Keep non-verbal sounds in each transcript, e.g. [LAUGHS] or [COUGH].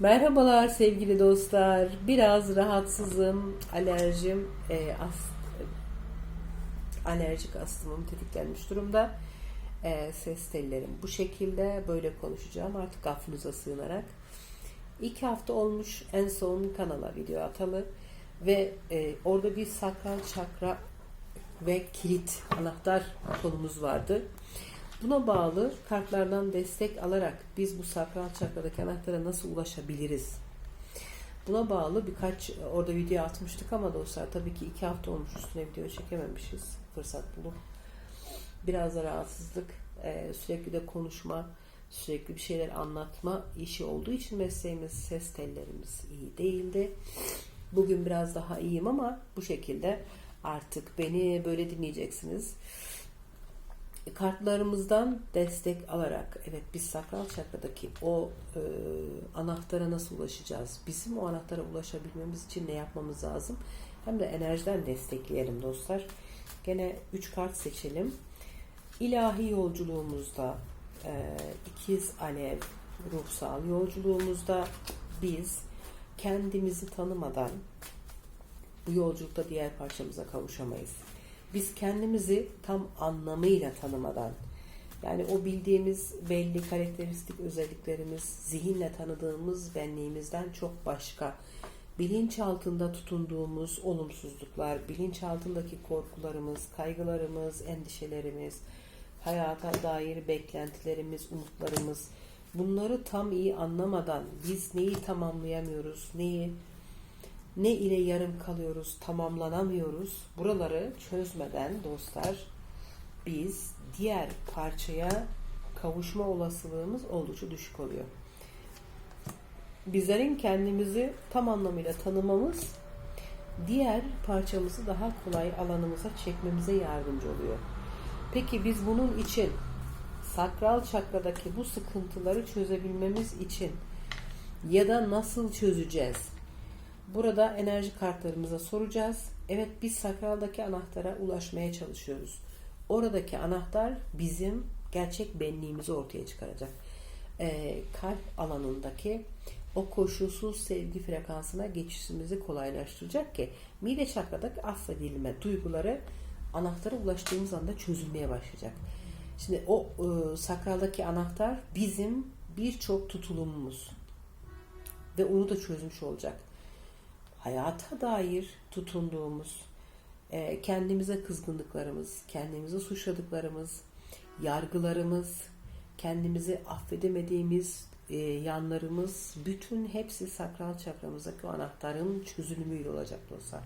Merhabalar sevgili dostlar. Biraz rahatsızım. Alerjim, e, as, alerjik astımım tetiklenmiş durumda. E, ses tellerim bu şekilde. Böyle konuşacağım artık affınıza sığınarak. İki hafta olmuş en son kanala video atalı. Ve e, orada bir sakral çakra ve kilit anahtar konumuz vardı. Buna bağlı kartlardan destek alarak biz bu sakral çakradaki anahtara nasıl ulaşabiliriz? Buna bağlı birkaç orada video atmıştık ama dostlar tabii ki iki hafta olmuş üstüne video çekememişiz fırsat bulup. Biraz da rahatsızlık, e, sürekli de konuşma, sürekli bir şeyler anlatma işi olduğu için mesleğimiz, ses tellerimiz iyi değildi. Bugün biraz daha iyiyim ama bu şekilde artık beni böyle dinleyeceksiniz kartlarımızdan destek alarak evet biz sakral çakradaki o e, anahtara nasıl ulaşacağız? Bizim o anahtara ulaşabilmemiz için ne yapmamız lazım? Hem de enerjiden destekleyelim dostlar. Gene 3 kart seçelim. İlahi yolculuğumuzda e, ikiz alev ruhsal yolculuğumuzda biz kendimizi tanımadan bu yolculukta diğer parçamıza kavuşamayız biz kendimizi tam anlamıyla tanımadan yani o bildiğimiz belli karakteristik özelliklerimiz zihinle tanıdığımız benliğimizden çok başka bilinç altında tutunduğumuz olumsuzluklar, bilinç altındaki korkularımız, kaygılarımız, endişelerimiz, hayata dair beklentilerimiz, umutlarımız bunları tam iyi anlamadan biz neyi tamamlayamıyoruz, neyi ne ile yarım kalıyoruz, tamamlanamıyoruz. Buraları çözmeden dostlar biz diğer parçaya kavuşma olasılığımız oldukça düşük oluyor. Bizlerin kendimizi tam anlamıyla tanımamız diğer parçamızı daha kolay alanımıza çekmemize yardımcı oluyor. Peki biz bunun için sakral çakradaki bu sıkıntıları çözebilmemiz için ya da nasıl çözeceğiz? Burada enerji kartlarımıza soracağız. Evet biz sakraldaki anahtara ulaşmaya çalışıyoruz. Oradaki anahtar bizim gerçek benliğimizi ortaya çıkaracak. Ee, kalp alanındaki o koşulsuz sevgi frekansına geçişimizi kolaylaştıracak ki mide çakradaki affedilme duyguları anahtara ulaştığımız anda çözülmeye başlayacak. Şimdi o e, sakraldaki anahtar bizim birçok tutulumumuz ve onu da çözmüş olacak hayata dair tutunduğumuz, e, kendimize kızgınlıklarımız, kendimizi suçladıklarımız, yargılarımız, kendimizi affedemediğimiz e, yanlarımız, bütün hepsi sakral çakramızdaki anahtarın çözülümüyle olacak dostlar.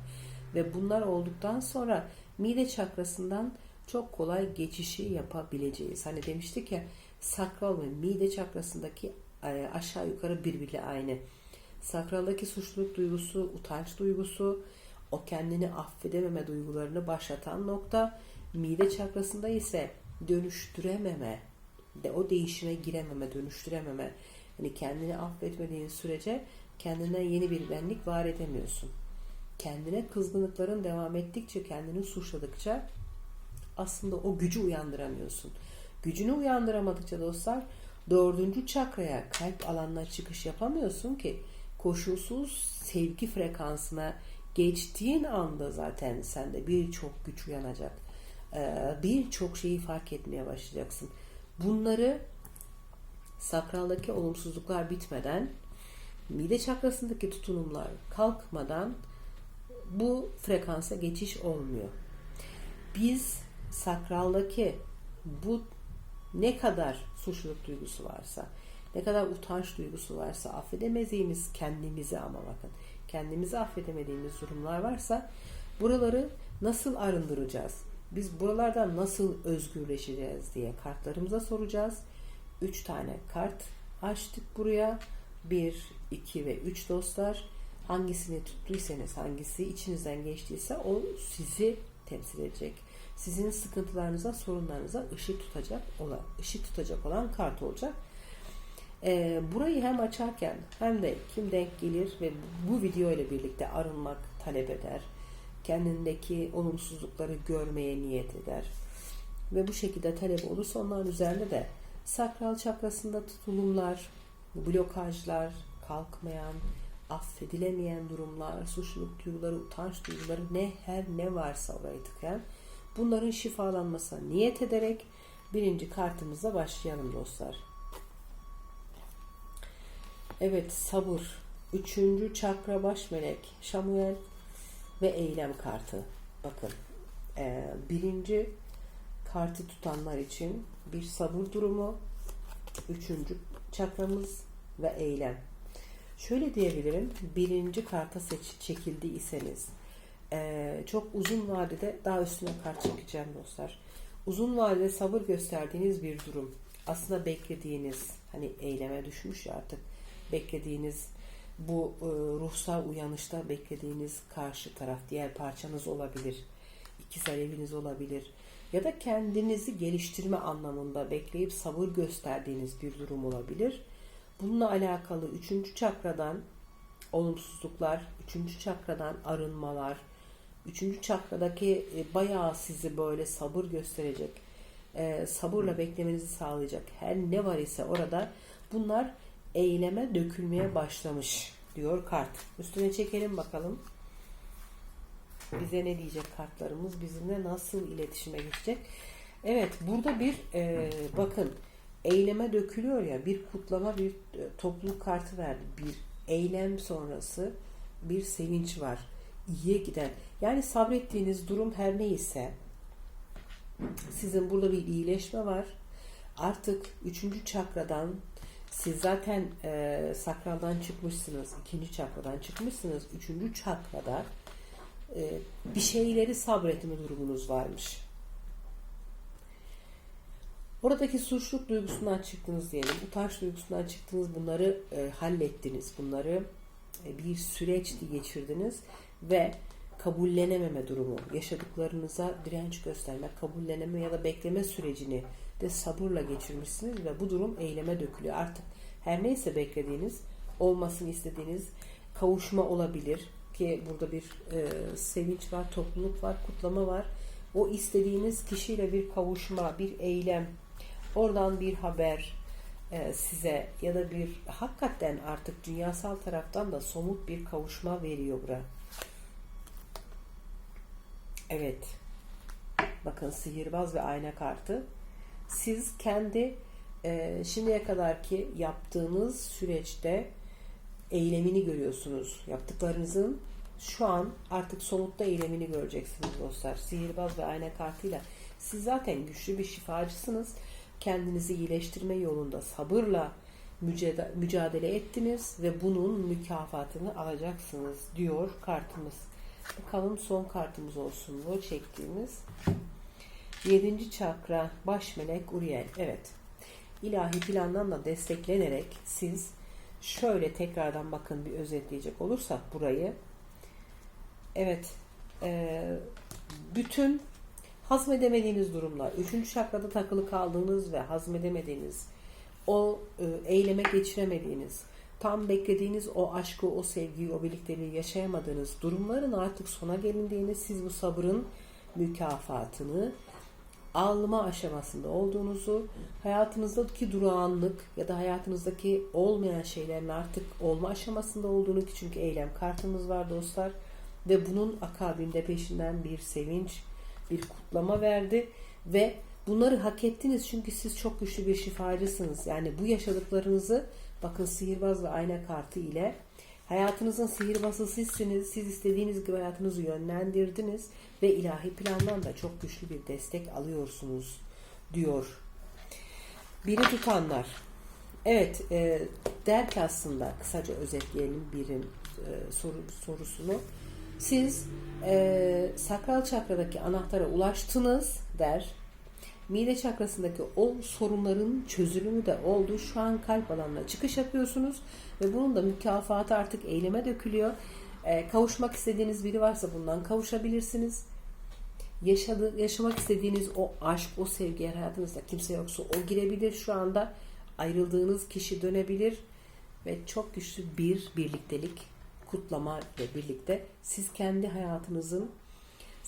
Ve bunlar olduktan sonra mide çakrasından çok kolay geçişi yapabileceğiz. Hani demiştik ya sakral ve mide çakrasındaki e, aşağı yukarı birbiriyle aynı. Sakraldaki suçluluk duygusu, utanç duygusu, o kendini affedememe duygularını başlatan nokta. Mide çakrasında ise dönüştürememe, de o değişime girememe, dönüştürememe. Yani kendini affetmediğin sürece kendinden yeni bir benlik var edemiyorsun. Kendine kızgınlıkların devam ettikçe, kendini suçladıkça aslında o gücü uyandıramıyorsun. Gücünü uyandıramadıkça dostlar dördüncü çakraya kalp alanına çıkış yapamıyorsun ki koşulsuz sevgi frekansına geçtiğin anda zaten sende birçok güç uyanacak. Ee, birçok şeyi fark etmeye başlayacaksın. Bunları sakraldaki olumsuzluklar bitmeden mide çakrasındaki tutunumlar kalkmadan bu frekansa geçiş olmuyor. Biz sakraldaki bu ne kadar suçluluk duygusu varsa, ne kadar utanç duygusu varsa, affedemediğimiz kendimizi ama bakın, kendimizi affedemediğimiz durumlar varsa buraları nasıl arındıracağız? Biz buralardan nasıl özgürleşeceğiz diye kartlarımıza soracağız. Üç tane kart açtık buraya. Bir, iki ve üç dostlar. Hangisini tuttuysanız, hangisi içinizden geçtiyse o sizi temsil edecek. Sizin sıkıntılarınıza, sorunlarınıza ışık tutacak olan, ışık tutacak olan kart olacak. E, burayı hem açarken hem de kim denk gelir ve bu video ile birlikte arınmak talep eder. Kendindeki olumsuzlukları görmeye niyet eder. Ve bu şekilde talep olursa onların üzerinde de sakral çakrasında tutulumlar, blokajlar, kalkmayan, affedilemeyen durumlar, suçluluk duyguları, utanç duyguları ne her ne varsa orayı tıkayan bunların şifalanmasına niyet ederek birinci kartımızla başlayalım dostlar. Evet sabır. Üçüncü çakra baş melek Şamuel ve eylem kartı. Bakın e, birinci kartı tutanlar için bir sabır durumu. Üçüncü çakramız ve eylem. Şöyle diyebilirim. Birinci karta seç, çekildiyseniz e, çok uzun vadede daha üstüne kart çekeceğim dostlar. Uzun vadede sabır gösterdiğiniz bir durum. Aslında beklediğiniz hani eyleme düşmüş ya artık beklediğiniz bu e, ruhsal uyanışta beklediğiniz karşı taraf diğer parçanız olabilir. İkiz aleviniz olabilir. Ya da kendinizi geliştirme anlamında bekleyip sabır gösterdiğiniz bir durum olabilir. Bununla alakalı üçüncü çakradan olumsuzluklar, üçüncü çakradan arınmalar, üçüncü çakradaki e, bayağı sizi böyle sabır gösterecek, e, sabırla beklemenizi sağlayacak her ne var ise orada bunlar eyleme dökülmeye başlamış diyor kart. Üstüne çekelim bakalım. Bize ne diyecek kartlarımız? Bizimle nasıl iletişime geçecek? Evet burada bir e, bakın eyleme dökülüyor ya bir kutlama bir e, topluluk kartı verdi. Bir eylem sonrası bir sevinç var. İyiye giden. Yani sabrettiğiniz durum her neyse sizin burada bir iyileşme var. Artık üçüncü çakradan siz zaten e, sakraldan çıkmışsınız, ikinci çakradan çıkmışsınız, üçüncü çakrada e, bir şeyleri sabretme durumunuz varmış. Oradaki suçluluk duygusundan çıktınız diyelim, utanç duygusundan çıktınız, bunları e, hallettiniz, bunları e, bir süreç geçirdiniz ve kabullenememe durumu, yaşadıklarınıza direnç gösterme, kabulleneme ya da bekleme sürecini de sabırla geçirmişsiniz ve bu durum eyleme dökülüyor. Artık her neyse beklediğiniz, olmasını istediğiniz kavuşma olabilir ki burada bir e, sevinç var, topluluk var, kutlama var. O istediğiniz kişiyle bir kavuşma, bir eylem, oradan bir haber e, size ya da bir hakikaten artık dünyasal taraftan da somut bir kavuşma veriyor bura. Evet. Bakın sihirbaz ve ayna kartı siz kendi e, şimdiye kadarki yaptığınız süreçte eylemini görüyorsunuz. Yaptıklarınızın şu an artık somutta eylemini göreceksiniz dostlar. Sihirbaz ve ayna kartıyla siz zaten güçlü bir şifacısınız. Kendinizi iyileştirme yolunda sabırla mücadele ettiniz ve bunun mükafatını alacaksınız diyor kartımız. Bakalım son kartımız olsun bu çektiğimiz. Yedinci çakra baş melek Uriel. Evet. İlahi plandan da desteklenerek siz şöyle tekrardan bakın bir özetleyecek olursak burayı. Evet. E, bütün hazmedemediğiniz durumlar, üçüncü çakrada takılı kaldığınız ve hazmedemediğiniz, o e, eyleme geçiremediğiniz, tam beklediğiniz o aşkı, o sevgiyi, o birlikteliği yaşayamadığınız durumların artık sona gelindiğini, siz bu sabrın mükafatını alma aşamasında olduğunuzu, hayatınızdaki durağanlık ya da hayatınızdaki olmayan şeylerin artık olma aşamasında olduğunu ki çünkü eylem kartımız var dostlar ve bunun akabinde peşinden bir sevinç, bir kutlama verdi ve bunları hak ettiniz çünkü siz çok güçlü bir şifacısınız. Yani bu yaşadıklarınızı bakın sihirbaz ve ayna kartı ile Hayatınızın sihirbazı sizsiniz. Siz istediğiniz gibi hayatınızı yönlendirdiniz ve ilahi plandan da çok güçlü bir destek alıyorsunuz diyor. Biri tutanlar. Evet, e, der ki aslında kısaca özetleyelim birin e, soru, sorusunu. Siz e, sakral çakradaki anahtara ulaştınız der mide çakrasındaki o sorunların çözülümü de oldu. Şu an kalp alanına çıkış yapıyorsunuz ve bunun da mükafatı artık eyleme dökülüyor. Ee, kavuşmak istediğiniz biri varsa bundan kavuşabilirsiniz. Yaşadı, yaşamak istediğiniz o aşk, o sevgi hayatınızda kimse yoksa o girebilir şu anda. Ayrıldığınız kişi dönebilir ve çok güçlü bir birliktelik, kutlama ile birlikte siz kendi hayatınızın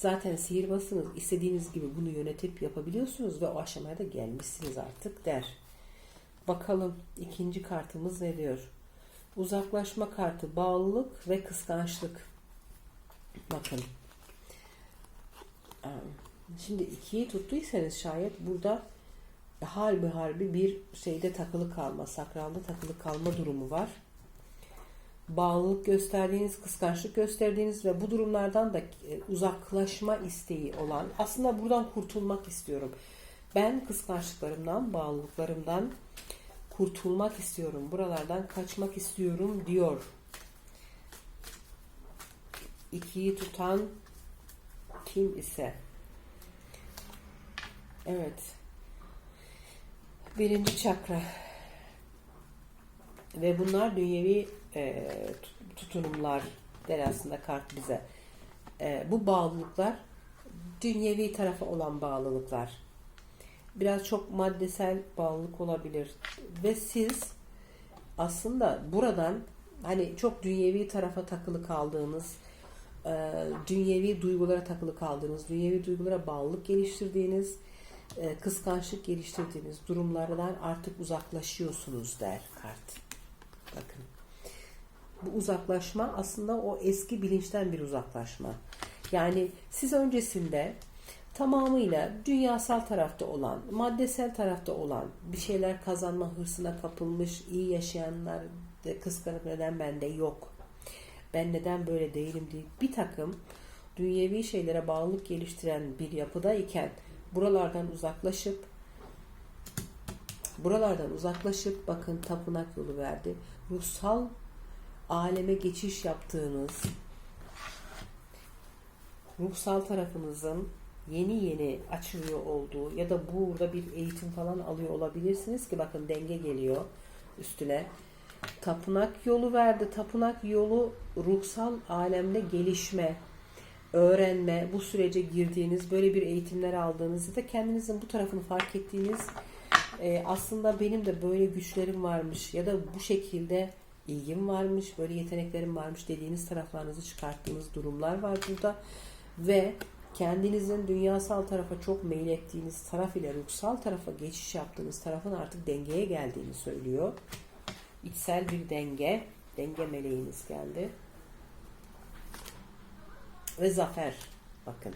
Zaten sihirbazsınız. istediğiniz gibi bunu yönetip yapabiliyorsunuz ve o aşamaya da gelmişsiniz artık der. Bakalım ikinci kartımız ne diyor? Uzaklaşma kartı, bağlılık ve kıskançlık. Bakın. Ee, Şimdi ikiyi tuttuysanız şayet burada harbi harbi bir şeyde takılı kalma, sakralda takılı kalma durumu var. Bağlılık gösterdiğiniz, kıskançlık gösterdiğiniz ve bu durumlardan da e, uzaklaşma isteği olan, aslında buradan kurtulmak istiyorum. Ben kıskançlıklarımdan, bağlılıklarımdan kurtulmak istiyorum. Buralardan kaçmak istiyorum diyor. İkiyi tutan kim ise. Evet. Birinci çakra. Ve bunlar dünyevi e, tut- tutunumlar der aslında kart bize. E, bu bağlılıklar dünyevi tarafa olan bağlılıklar. Biraz çok maddesel bağlılık olabilir. Ve siz aslında buradan hani çok dünyevi tarafa takılı kaldığınız, e, dünyevi duygulara takılı kaldığınız, dünyevi duygulara bağlılık geliştirdiğiniz, e, kıskançlık geliştirdiğiniz durumlardan artık uzaklaşıyorsunuz der kart. Bakın. Bu uzaklaşma aslında o eski bilinçten bir uzaklaşma. Yani siz öncesinde tamamıyla dünyasal tarafta olan, maddesel tarafta olan bir şeyler kazanma hırsına kapılmış, iyi yaşayanlar kıskanıp neden bende yok, ben neden böyle değilim diye bir takım dünyevi şeylere bağlılık geliştiren bir yapıdayken buralardan uzaklaşıp buralardan uzaklaşıp bakın tapınak yolu verdi. Ruhsal aleme geçiş yaptığınız ruhsal tarafınızın yeni yeni açılıyor olduğu ya da burada bir eğitim falan alıyor olabilirsiniz ki bakın denge geliyor üstüne. Tapınak yolu verdi. Tapınak yolu ruhsal alemde gelişme, öğrenme, bu sürece girdiğiniz, böyle bir eğitimler aldığınızda da kendinizin bu tarafını fark ettiğiniz e, aslında benim de böyle güçlerim varmış ya da bu şekilde ilgim varmış, böyle yeteneklerim varmış dediğiniz taraflarınızı çıkarttığınız durumlar var burada ve kendinizin dünyasal tarafa çok meylettiğiniz taraf ile ruhsal tarafa geçiş yaptığınız tarafın artık dengeye geldiğini söylüyor. İçsel bir denge, denge meleğiniz geldi. Ve zafer. Bakın.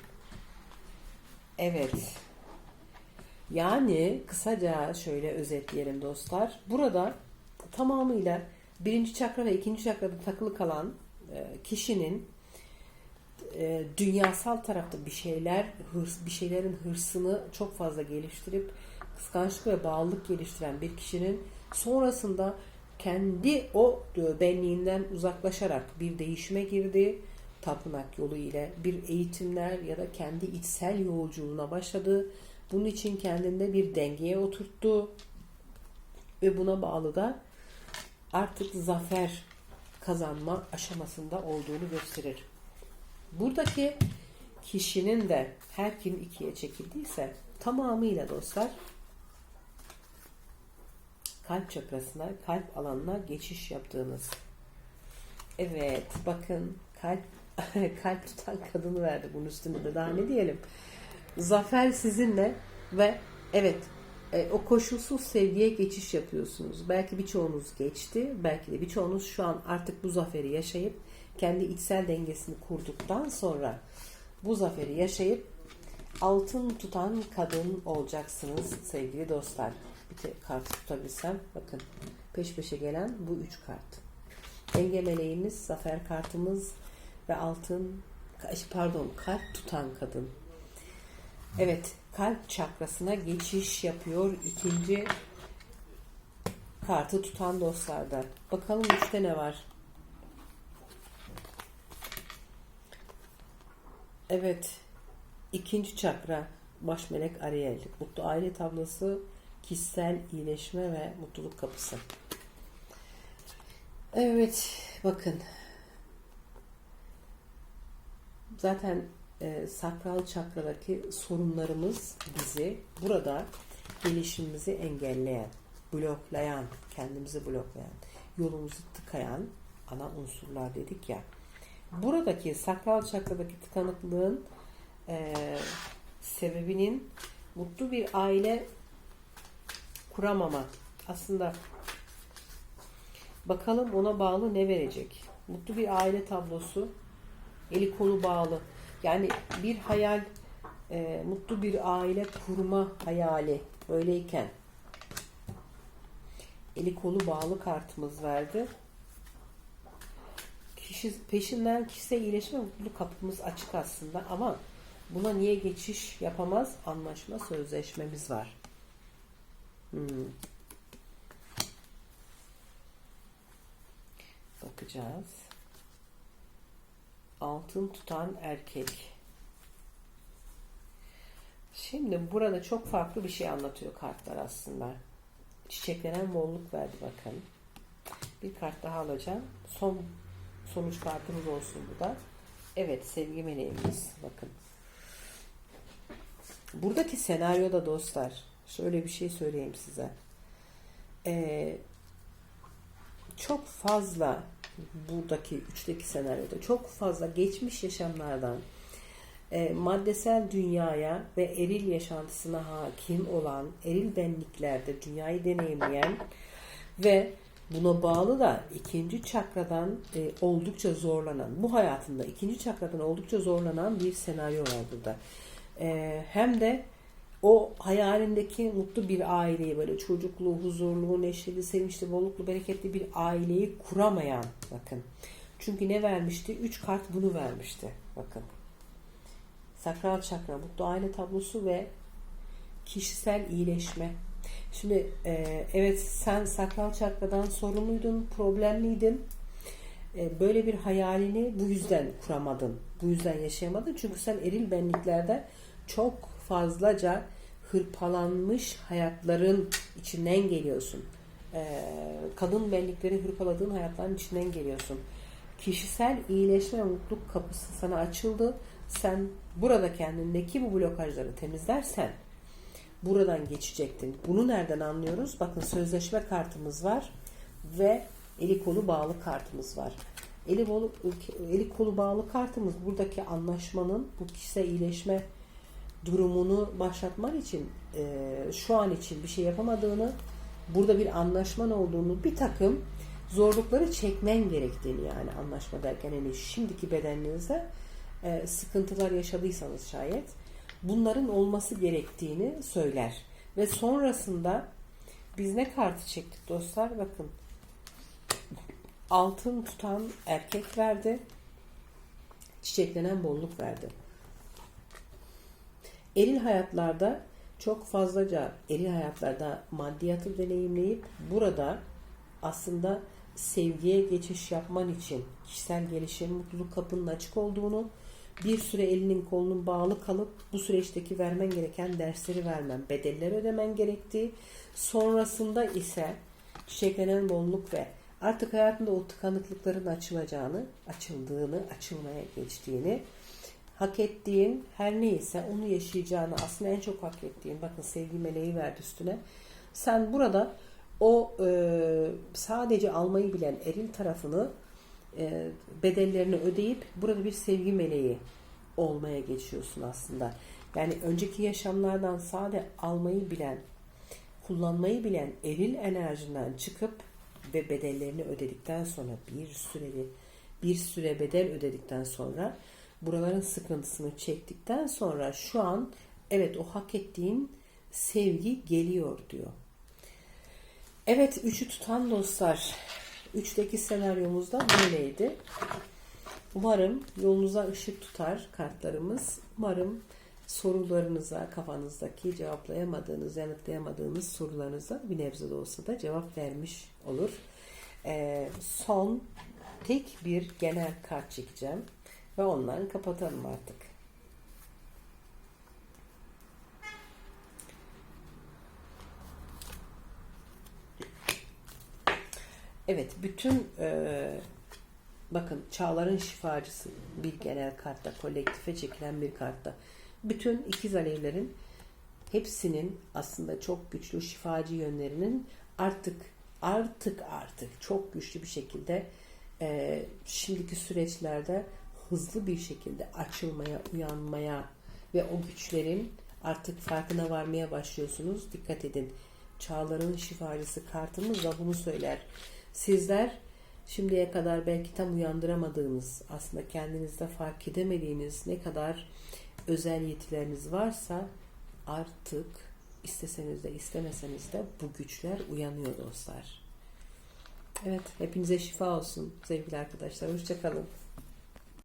Evet. Yani kısaca şöyle özetleyelim dostlar. Burada tamamıyla birinci çakra ve ikinci çakrada takılı kalan e, kişinin e, dünyasal tarafta bir şeyler hırs, bir şeylerin hırsını çok fazla geliştirip kıskançlık ve bağlılık geliştiren bir kişinin sonrasında kendi o e, benliğinden uzaklaşarak bir değişime girdi tapınak yolu ile bir eğitimler ya da kendi içsel yolculuğuna başladı. Bunun için kendinde bir dengeye oturttu ve buna bağlı da artık zafer kazanma aşamasında olduğunu gösterir. Buradaki kişinin de her kim ikiye çekildiyse tamamıyla dostlar kalp çakrasına, kalp alanına geçiş yaptığınız. Evet, bakın kalp [LAUGHS] kalp tutan kadını verdi bunun üstünde de daha ne diyelim. Zafer sizinle ve evet e, o koşulsuz sevgiye geçiş yapıyorsunuz. Belki birçoğunuz geçti, belki de birçoğunuz şu an artık bu zaferi yaşayıp kendi içsel dengesini kurduktan sonra bu zaferi yaşayıp altın tutan kadın olacaksınız sevgili dostlar. Bir kart tutabilsem bakın peş peşe gelen bu üç kart. Denge meleğimiz, zafer kartımız ve altın pardon kalp tutan kadın. Evet kalp çakrasına geçiş yapıyor ikinci kartı tutan dostlarda. Bakalım üçte ne var? Evet ikinci çakra baş melek Ariel. Mutlu aile tablosu kişisel iyileşme ve mutluluk kapısı. Evet bakın zaten e, sakral çakradaki sorunlarımız bizi burada gelişimimizi engelleyen, bloklayan, kendimizi bloklayan, yolumuzu tıkayan ana unsurlar dedik ya. Buradaki sakral çakradaki tıkanıklığın e, sebebinin mutlu bir aile kuramama. Aslında Bakalım ona bağlı ne verecek? Mutlu bir aile tablosu. Eli kolu bağlı. Yani bir hayal, e, mutlu bir aile kurma hayali böyleyken eli kolu bağlı kartımız verdi. Kişi, peşinden kişisel iyileşme mutluluk kapımız açık aslında ama buna niye geçiş yapamaz? Anlaşma, sözleşmemiz var. Hmm. Bakacağız. Altın tutan erkek. Şimdi burada çok farklı bir şey anlatıyor kartlar aslında. Çiçeklenen bolluk verdi bakın. Bir kart daha alacağım. Son sonuç kartımız olsun bu da. Evet sevgi meleğimiz. Bakın. Buradaki senaryoda dostlar şöyle bir şey söyleyeyim size. Ee, çok fazla buradaki üçteki senaryoda çok fazla geçmiş yaşamlardan e, maddesel dünyaya ve eril yaşantısına hakim olan eril benliklerde dünyayı deneyimleyen ve buna bağlı da ikinci çakradan e, oldukça zorlanan bu hayatında ikinci çakradan oldukça zorlanan bir senaryo var burada. E, hem de o hayalindeki mutlu bir aileyi böyle çocuklu, huzurlu, neşeli, sevinçli, bolluklu, bereketli bir aileyi kuramayan bakın. Çünkü ne vermişti? Üç kart bunu vermişti. Bakın. Sakral çakra, mutlu aile tablosu ve kişisel iyileşme. Şimdi e, evet sen sakral çakradan sorumluydun, problemliydin. E, böyle bir hayalini bu yüzden kuramadın. Bu yüzden yaşayamadın. Çünkü sen eril benliklerde çok fazlaca hırpalanmış hayatların içinden geliyorsun. Ee, kadın benlikleri hırpaladığın hayatların içinden geliyorsun. Kişisel iyileşme ve mutluluk kapısı sana açıldı. Sen burada kendindeki bu blokajları temizlersen buradan geçecektin. Bunu nereden anlıyoruz? Bakın sözleşme kartımız var ve eli kolu bağlı kartımız var. Eli, kolu, eli kolu bağlı kartımız buradaki anlaşmanın bu kişisel iyileşme durumunu başlatman için e, şu an için bir şey yapamadığını burada bir anlaşman olduğunu bir takım zorlukları çekmen gerektiğini yani anlaşma derken hani şimdiki bedeninizde e, sıkıntılar yaşadıysanız şayet bunların olması gerektiğini söyler. Ve sonrasında biz ne kartı çektik dostlar? Bakın altın tutan erkek verdi. Çiçeklenen bolluk verdi. Eril hayatlarda çok fazlaca eril hayatlarda maddiyatı deneyimleyip burada aslında sevgiye geçiş yapman için kişisel gelişim, mutluluk kapının açık olduğunu, bir süre elinin kolunun bağlı kalıp bu süreçteki vermen gereken dersleri vermen, bedeller ödemen gerektiği, sonrasında ise çiçeklenen bolluk ve artık hayatında o tıkanıklıkların açılacağını, açıldığını, açılmaya geçtiğini, hak ettiğin her neyse onu yaşayacağını aslında en çok hak ettiğin bakın sevgi meleği verdi üstüne. Sen burada o e, sadece almayı bilen eril tarafını e, bedellerini ödeyip burada bir sevgi meleği olmaya geçiyorsun aslında. Yani önceki yaşamlardan sade almayı bilen, kullanmayı bilen eril enerjinden çıkıp ve bedellerini ödedikten sonra bir süreli bir süre bedel ödedikten sonra buraların sıkıntısını çektikten sonra şu an evet o hak ettiğin sevgi geliyor diyor. Evet üçü tutan dostlar. Üçteki senaryomuzda böyleydi. Umarım yolunuza ışık tutar kartlarımız. Umarım sorularınıza, kafanızdaki cevaplayamadığınız, yanıtlayamadığınız sorularınıza bir nebze de olsa da cevap vermiş olur. Ee, son tek bir genel kart çekeceğim ve onları kapatalım artık. Evet, bütün e, bakın çağların şifacısı bir genel kartta, kolektife çekilen bir kartta. Bütün ikiz alevlerin hepsinin aslında çok güçlü şifacı yönlerinin artık artık artık çok güçlü bir şekilde e, şimdiki süreçlerde hızlı bir şekilde açılmaya, uyanmaya ve o güçlerin artık farkına varmaya başlıyorsunuz. Dikkat edin. Çağların şifacısı kartımız da bunu söyler. Sizler şimdiye kadar belki tam uyandıramadığınız, aslında kendinizde fark edemediğiniz ne kadar özel yetileriniz varsa artık isteseniz de istemeseniz de bu güçler uyanıyor dostlar. Evet, hepinize şifa olsun sevgili arkadaşlar. Hoşçakalın.